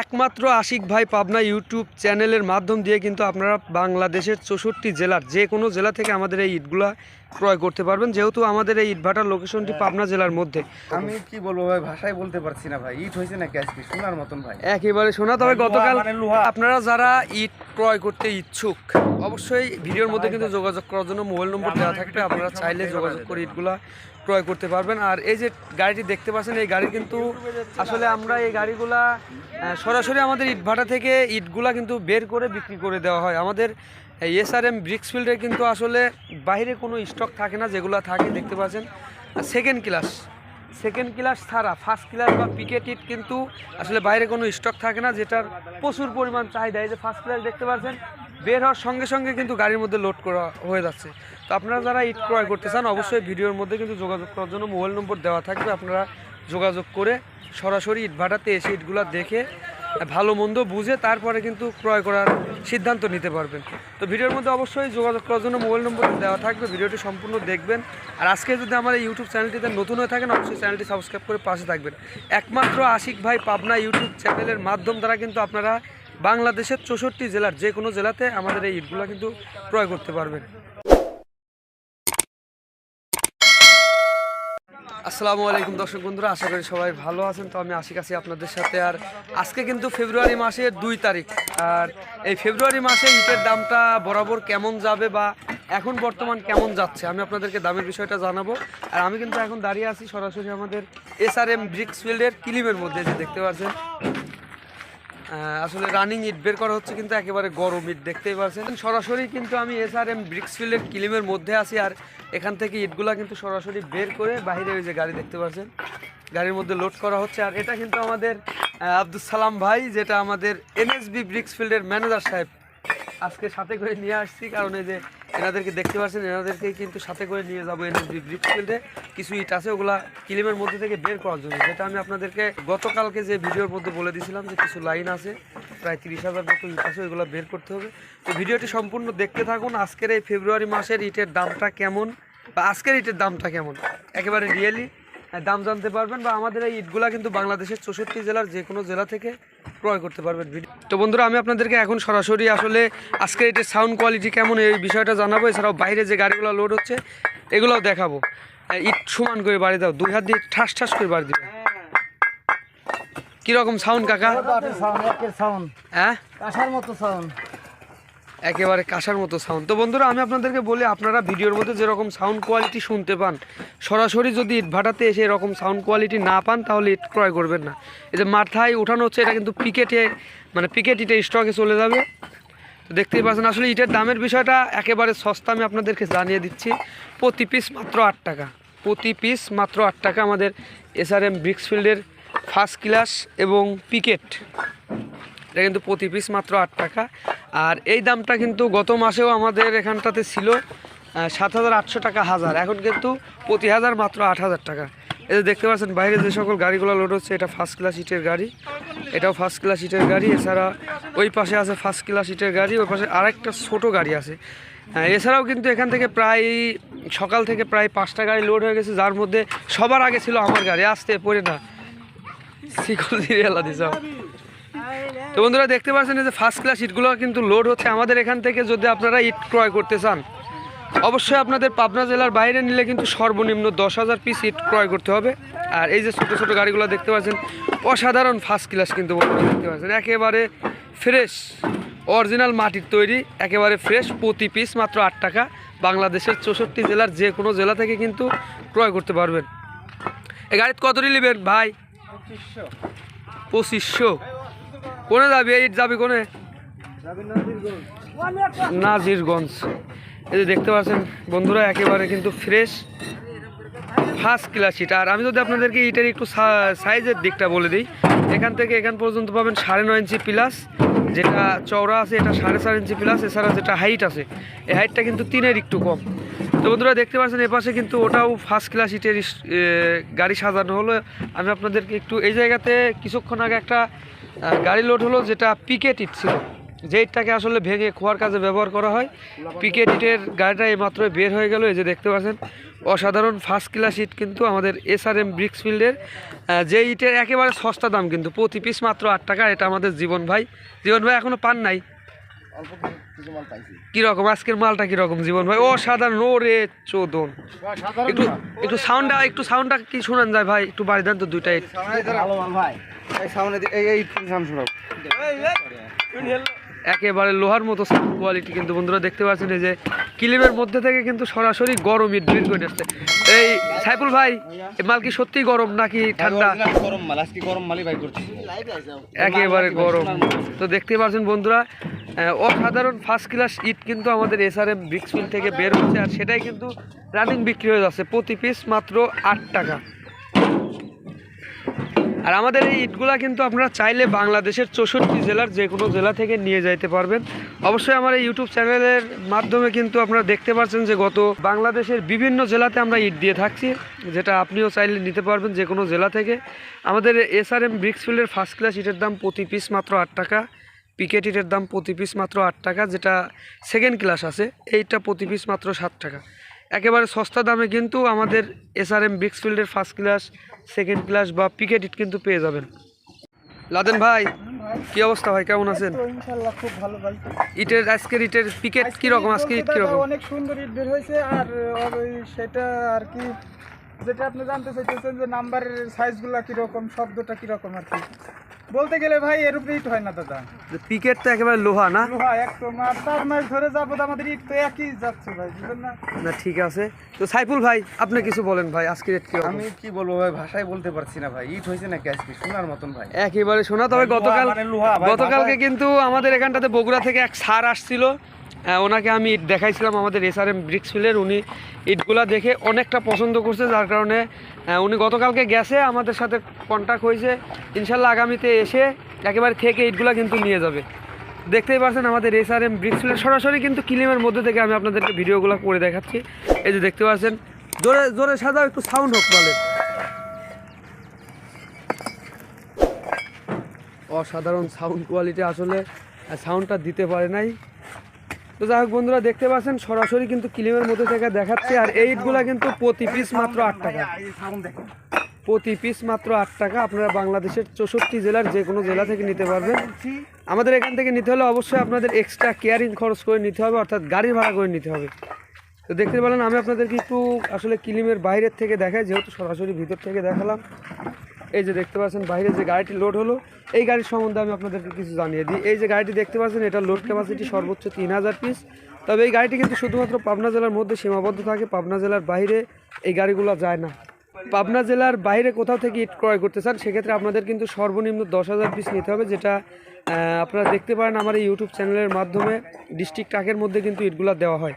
একমাত্র আশিক ভাই পাবনা ইউটিউব চ্যানেলের মাধ্যম দিয়ে কিন্তু আপনারা বাংলাদেশের চৌষট্টি জেলার যে কোনো জেলা থেকে আমাদের এই ইটগুলা ক্রয় করতে পারবেন। যেহেতু আমাদের এই ইটভাটার লোকেশনটি পাবনা জেলার মধ্যে। আমি কি বলব ভাই ভাষায় বলতে পারছি না ভাই। ইট হয়েছে নাকি আজকে? শোনার মতন ভাই। একেবারে শোনা তবে গতকাল মানে আপনারা যারা ইট ক্রয় করতে ইচ্ছুক অবশ্যই ভিডিওর মধ্যে কিন্তু যোগাযোগ করার জন্য মোবাইল নম্বর দেওয়া থাকবে। আপনারা চাইলে যোগাযোগ করে ইটগুলা ক্রয় করতে পারবেন। আর এই যে গাড়িটি দেখতে পাচ্ছেন, এই গাড়ি কিন্তু আসলে আমরা এই গাড়িগুলা সরাসরি আমাদের ইটভাটা থেকে ইটগুলা কিন্তু বের করে বিক্রি করে দেওয়া হয়। আমাদের এসআরএম ব্রিক্সফিল্ডে কিন্তু আসলে বাইরে কোনো স্টক থাকে না, যেগুলো থাকে, দেখতে পাচ্ছেন। সেকেন্ড ক্লাস সেকেন্ড ক্লাস ছাড়া, ফার্স্ট ক্লাস বা পিকেট ইট কিন্তু আসলে বাইরে কোনো স্টক থাকে না, যেটার প্রচুর পরিমাণ চাহিদা। এই যে ফার্স্ট ক্লাস দেখতে পাচ্ছেন, বের হওয়ার সঙ্গে সঙ্গে কিন্তু গাড়ির মধ্যে লোড করা হয়ে যাচ্ছে। তো আপনারা যারা ইট ক্রয় করতে চান, অবশ্যই ভিডিওর মধ্যে কিন্তু যোগাযোগ করার জন্য মোবাইল নম্বর দেওয়া থাকবে। আপনারা যোগাযোগ করে সরাসরি ইট ভাটাতে এসে ইটগুলো দেখে, ভালো মন্দ বুঝে তারপরে কিন্তু ক্রয় করার সিদ্ধান্ত নিতে পারবেন। তো ভিডিওর মধ্যে অবশ্যই যোগাযোগ করার জন্য মোবাইল নম্বর দেওয়া থাকবে, ভিডিওটি সম্পূর্ণ দেখবেন। আর আজকে যদি আমার ইউটিউব চ্যানেলটিতে নতুন হয়ে থাকেন, অবশ্যই চ্যানেলটি সাবস্ক্রাইব করে পাশে থাকবেন। একমাত্র আশিক ভাই পাবনা ইউটিউব চ্যানেলের মাধ্যম দ্বারা কিন্তু আপনারা বাংলাদেশের চৌষট্টি জেলার যে কোনো জেলাতে আমাদের এই ইটগুলো কিন্তু ক্রয় করতে পারবেন। আসসালামু আলাইকুম দর্শক বন্ধুরা, আশা করি সবাই ভালো আছেন। তো আমি আশিক আছি আপনাদের সাথে। আর আজকে কিন্তু ফেব্রুয়ারি মাসের দুই তারিখ। আর এই ফেব্রুয়ারি মাসে ইটের দামটা বরাবর কেমন যাবে বা এখন বর্তমান কেমন যাচ্ছে, আমি আপনাদেরকে দামের বিষয়টা জানাব। আর আমি কিন্তু এখন দাঁড়িয়ে আছি সরাসরি আমাদের এস আর এম ব্রিক্স ফিল্ডের কিলিমের মধ্যে যে দেখতে পাচ্ছেন। আসলে রানিং ইট বের করা হচ্ছে কিন্তু একেবারে গরম ইট দেখতেই পাচ্ছেন। সরাসরি কিন্তু আমি এস আর এম ব্রিক্সফিল্ডের কিলিমের মধ্যে আছি আর এখান থেকে ইটগুলা কিন্তু সরাসরি বের করে বাইরে ওই যে গাড়ি দেখতে পাচ্ছেন। গাড়ির মধ্যে লোড করা হচ্ছে আর এটা কিন্তু আমাদের আব্দুল সালাম ভাই, যেটা আমাদের এনএসবি ব্রিক্সফিল্ডের ম্যানেজার সাহেব আজকে সাথে করে নিয়ে আসছি। কারণ এই যে এনাদেরকে দেখতে পাচ্ছেন এনাদেরকে কিন্তু সাথে করে নিয়ে যাব এনএসবি ব্রিক্সফিল্ডে কিছু ইট আছে, ওগুলা কিলিমের মধ্যে থেকে বের করার জন্য। যেটা আমি আপনাদেরকে গতকালকে যে ভিডিওর মধ্যে বলে দিয়েছিলাম যে কিছু লাইন আছে, প্রায় তিরিশ হাজার মতো ইট আছে, ওইগুলো বের করতে হবে। তো ভিডিওটি সম্পূর্ণ দেখতে থাকুন, আজকের এই ফেব্রুয়ারি মাসের ইটের দামটা কেমন, বা আজকের ইটের দামটা কেমন? একেবারে রিয়েলি দাম জানতে পারবেন বা আমাদের এই ইটগুলা কিন্তু বাংলাদেশের চৌষট্টি জেলার যে কোনো জেলা থেকে ক্রয় করতে পারবেন। ভিডিও তো বন্ধুরা আমি আপনাদেরকে এখন সরাসরি আসলে আজকের এটার সাউন্ড কোয়ালিটি কেমন এই বিষয়টা জানাব। এছাড়াও বাইরে যে গাড়িগুলো লোড হচ্ছে এগুলোও দেখাবো। ইট সমান করে বাড়ি দাও দুই হাত দিয়ে ঠাস ঠাস করে বাড়ি দিবে। কীরকম সাউন্ড কাকা? সাউন্ড হ্যাঁ? কাঁসার মতো সাউন্ড একেবারে কাঁসার মতো সাউন্ড তো বন্ধুরা, আমি আপনাদেরকে বলি, আপনারা ভিডিওর মধ্যে যেরকম সাউন্ড কোয়ালিটি শুনতে পান, সরাসরি যদি ইট ভাটাতে এসে এরকম সাউন্ড কোয়ালিটি না পান, তাহলে ইট ক্রয় করবেন না। এই যে মাথায় উঠানো হচ্ছে, এটা কিন্তু পিকেটে মানে পিকেট ইটে স্টকে চলে যাবে। তো দেখতেই পাচ্ছেন, আসলে ইটের দামের বিষয়টা একেবারে সস্তা, আমি আপনাদেরকে জানিয়ে দিচ্ছি। প্রতি পিস মাত্র আট টাকা। প্রতি পিস মাত্র আট টাকা আমাদের এসআরএম ব্রিক্সফিল্ডের ফার্স্ট ক্লাস এবং পিকেট এটা কিন্তু প্রতি পিস মাত্র আট টাকা। আর এই দামটা কিন্তু গত মাসেও আমাদের এখানটাতে ছিল সাত হাজার আটশো টাকা হাজার। এখন কিন্তু প্রতি হাজার মাত্র আট হাজার টাকা। এই যে দেখতে পাচ্ছেন বাইরে যে সকল গাড়িগুলো লোড হচ্ছে এটা ফার্স্ট ক্লাস ইটের গাড়ি। এটাও ফার্স্ট ক্লাস ইটের গাড়ি। এছাড়া ওই পাশে আছে ফার্স্ট ক্লাস ইটের গাড়ি ওই পাশে আরেকটা ছোট গাড়ি আছে। হ্যাঁ, এছাড়াও কিন্তু এখান থেকে প্রায় সকাল থেকে প্রায় পাঁচটা গাড়ি লোড হয়ে গেছে যার মধ্যে সবার আগে ছিল আমার গাড়ি। আসতে পড়ে না। শিকল দিয়ে এলা দিস তো বন্ধুরা দেখতে পাচ্ছেন যে ফার্স্ট ক্লাস ইটগুলো কিন্তু লোড হচ্ছে। আমাদের এখান থেকে যদি আপনারা ইট ক্রয় করতে চান অবশ্যই আপনাদের পাবনা জেলার বাইরে নিলে কিন্তু সর্বনিম্ন দশ হাজার পিস ইট ক্রয় করতে হবে। আর এই যে ছোটো ছোটো গাড়িগুলো দেখতে পাচ্ছেন অসাধারণ ফার্স্ট ক্লাস কিন্তু দেখতে পাচ্ছেন। একেবারে ফ্রেশ অরিজিনাল মাটির তৈরি একেবারে ফ্রেশ প্রতি পিস মাত্র আট টাকা। বাংলাদেশের চৌষট্টি জেলার যে কোনো জেলা থেকে কিন্তু ক্রয় করতে পারবেন। এই গাড়িতে কত নেবেন ভাই? পঁচিশশো। কোনে যাবি? এই যাবি কোনে? নাজিরগঞ্জ। এই যে দেখতে পাচ্ছেন, বন্ধুরা, একেবারে কিন্তু ফ্রেশ ফার্স্ট ক্লাস ইট আর আমি যদি আপনাদেরকে ইটের একটু সাইজের দিকটা বলে দিই, এখান থেকে এখান পর্যন্ত পাবেন সাড়ে নয় ইঞ্চি প্লাস যেটা চওড়া আছে, এটা সাড়ে চার ইঞ্চি প্লাস এছাড়া যেটা হাইট আছে, এই হাইটটা কিন্তু তিনের একটু কম। তো বন্ধুরা, দেখতে পাচ্ছেন, এপাশে কিন্তু ওটাও ফার্স্ট ক্লাস ইটের গাড়ি সাজানো হলো। আমি আপনাদেরকে একটু এই জায়গাতে কিছুক্ষণ আগে একটা গাড়ি লোড হলো যেটা পিকেট ইট ছিল। যে ইটটাকে আসলে ভেঙে খোয়ার কাজে ব্যবহার করা হয়। পিকেট ইটের গাড়িটা এইমাত্র বের হয়ে গেল, এই যে দেখতে পাচ্ছেন। অসাধারণ ফার্স্ট ক্লাস ইট কিন্তু আমাদের এস আর এম ব্রিক্সফিল্ডের যে ইটের একেবারে সস্তা দাম কিন্তু, প্রতি পিস মাত্র আট টাকা। এটা আমাদের জীবন ভাই। জীবন ভাই এখনও পান নাই। অল্প কিছু মাল পাইছি কীরকম আজকের মালটা কীরকম জীবন ভাই অসাধারণ ও রে চোদন একটু একটু সাউন্ডটা একটু সাউন্ডটা কি শোনান যায় ভাই একটু বাড়ি দেন তো দুইটাই ভালো মাল ভাই এই সামনে এই এই সামনে শোনাও একেবারে লোহার মতো সাউন্ড কোয়ালিটি কিন্তু বন্ধুরা দেখতে পাচ্ছেন এই যে কিলিমের মধ্যে থেকে কিন্তু সরাসরি গরম ইট বের করে আসছে এই সাইফুল ভাই মাল কি সত্যি গরম নাকি ঠান্ডা? গরম মাল আজকে গরম মালই বাই করছি। একেবারে গরম। তো দেখতে পাচ্ছেন বন্ধুরা অসাধারণ ফার্স্ট ক্লাস ইট কিন্তু আমাদের এস আর এম ব্রিক্সফিল থেকে বের হচ্ছে আর সেটাই কিন্তু রানিং বিক্রি হয়ে যাচ্ছে প্রতি পিস মাত্র আট টাকা। আর আমাদের এই ইটগুলা কিন্তু আপনারা চাইলে বাংলাদেশের চৌষট্টি জেলার যে কোনো জেলা থেকে নিয়ে যাইতে পারবেন। অবশ্যই আমার এই ইউটিউব চ্যানেলের মাধ্যমে কিন্তু আপনারা দেখতে পাচ্ছেন যে গত বাংলাদেশের বিভিন্ন জেলাতে আমরা ইট দিয়ে থাকছি, যেটা আপনিও চাইলে নিতে পারবেন যে কোনো জেলা থেকে। আমাদের এস আর এম ব্রিক্সফিল্ডের ফার্স্ট ক্লাস ইটের দাম প্রতি পিস মাত্র আট টাকা পিকেট ইটের দাম প্রতি পিস মাত্র আট টাকা, যেটা সেকেন্ড ক্লাস আছে, এইটা প্রতি পিস মাত্র সাত টাকা। একেবারে সস্তা দামে কিন্তু আমাদের এস আর এম ব্রিক্সফিল্ডের ফার্স্ট ক্লাস সেকেন্ড ক্লাস বা পিকেট ইট কিন্তু পেয়ে যাবেন। লাদেন ভাই কি অবস্থা ভাই? কেমন আছেন? খুব ভালো ভাই। ইটের আজকের ইটের পিকেট কীরকম? আজকে ইট কীরকম? অনেক সুন্দর ইট বের হয়েছে আর আর ওই সেটা আর কি যেটা আপনি জানতে চাইতেছেন যে নাম্বারের সাইজগুলো কীরকম শব্দটা কীরকম আর কি। বলতে গেলে ভাই এর উপরে ইট হয় না দাদা। পিকেট তো একেবারে লোহা না? লোহা চার মাস ধরে যাব আমাদের ইট তো একই যাচ্ছে ভাই বুঝলেন না? না ঠিক আছে। তো সাইফুল ভাই আপনি কিছু বলেন ভাই আজকের রেট কীরকম আমি কি বলব ভাই ভাষায় বলতে পারছি না ভাই ইট হয়েছে নাকি আজকে? শোনার মতন ভাই। একেবারে শোনা তবে গতকাল মানে গতকালকে কিন্তু আমাদের এখানটাতে বগুড়া থেকে এক সার আসছিল। ওনাকে আমি ইট দেখাইছিলাম আমাদের এস আর এম ব্রিক্সফিলের উনি ইটগুলা দেখে অনেকটা পছন্দ করছে যার কারণে উনি গতকালকে গেছে আমাদের সাথে কন্ট্যাক্ট হয়েছে। ইনশাল্লাহ আগামীতে এসে একেবারে থেকে ইটগুলা কিন্তু নিয়ে যাবে। দেখতেই পাচ্ছেন আমাদের এস আর এম ব্রিক্সফিলের সরাসরি কিন্তু কিলিমের মধ্যে থেকে আমি আপনাদেরকে ভিডিওগুলো করে দেখাচ্ছি। এই যে দেখতে পাচ্ছেন, জোরে জোরে সাজাও, একটু সাউন্ড হোক বলে অসাধারণ সাউন্ড কোয়ালিটি আসলে সাউন্ডটা দিতে পারে নাই। তো যাই হোক বন্ধুরা, দেখতে পাচ্ছেন, সরাসরি কিন্তু কিলিমের মধ্যে থেকে দেখাচ্ছে, আর এই ইটগুলা কিন্তু প্রতি পিস মাত্র আট টাকা। প্রতি পিস মাত্র আট টাকা আপনারা বাংলাদেশের চৌষট্টি জেলার যে কোনো জেলা থেকে নিতে পারবেন। আমাদের এখান থেকে নিতে হলে অবশ্যই আপনাদের এক্সট্রা কেয়ারিং খরচ করে নিতে হবে, অর্থাৎ গাড়ি ভাড়া করে নিতে হবে। তো দেখতে পেলেন, আমি আপনাদেরকে একটু আসলে কিলিমের বাইরের থেকে দেখাই, যেহেতু সরাসরি ভিতর থেকে দেখালাম। এই যে দেখতে পাচ্ছেন, বাইরে যে গাড়িটি লোড হলো, এই গাড়ির সম্বন্ধে আমি আপনাদেরকে কিছু জানিয়ে দিই। এই যে গাড়িটি দেখতে পাচ্ছেন, এটা লোড ক্যাপাসিটি সর্বোচ্চ তিন হাজার পিস তবে এই গাড়িটি কিন্তু শুধুমাত্র পাবনা জেলার মধ্যে সীমাবদ্ধ থাকে, পাবনা জেলার বাইরে এই গাড়িগুলো যায় না। পাবনা জেলার বাইরে কোথাও থেকে ইট ক্রয় করতে চান, সেক্ষেত্রে আপনাদের কিন্তু সর্বনিম্ন দশ হাজার পিস নিতে হবে, যেটা আপনারা দেখতে পারেন আমার এই ইউটিউব চ্যানেলের মাধ্যমে ডিস্ট্রিক্ট ট্রাকের মধ্যে কিন্তু ইটগুলো দেওয়া হয়।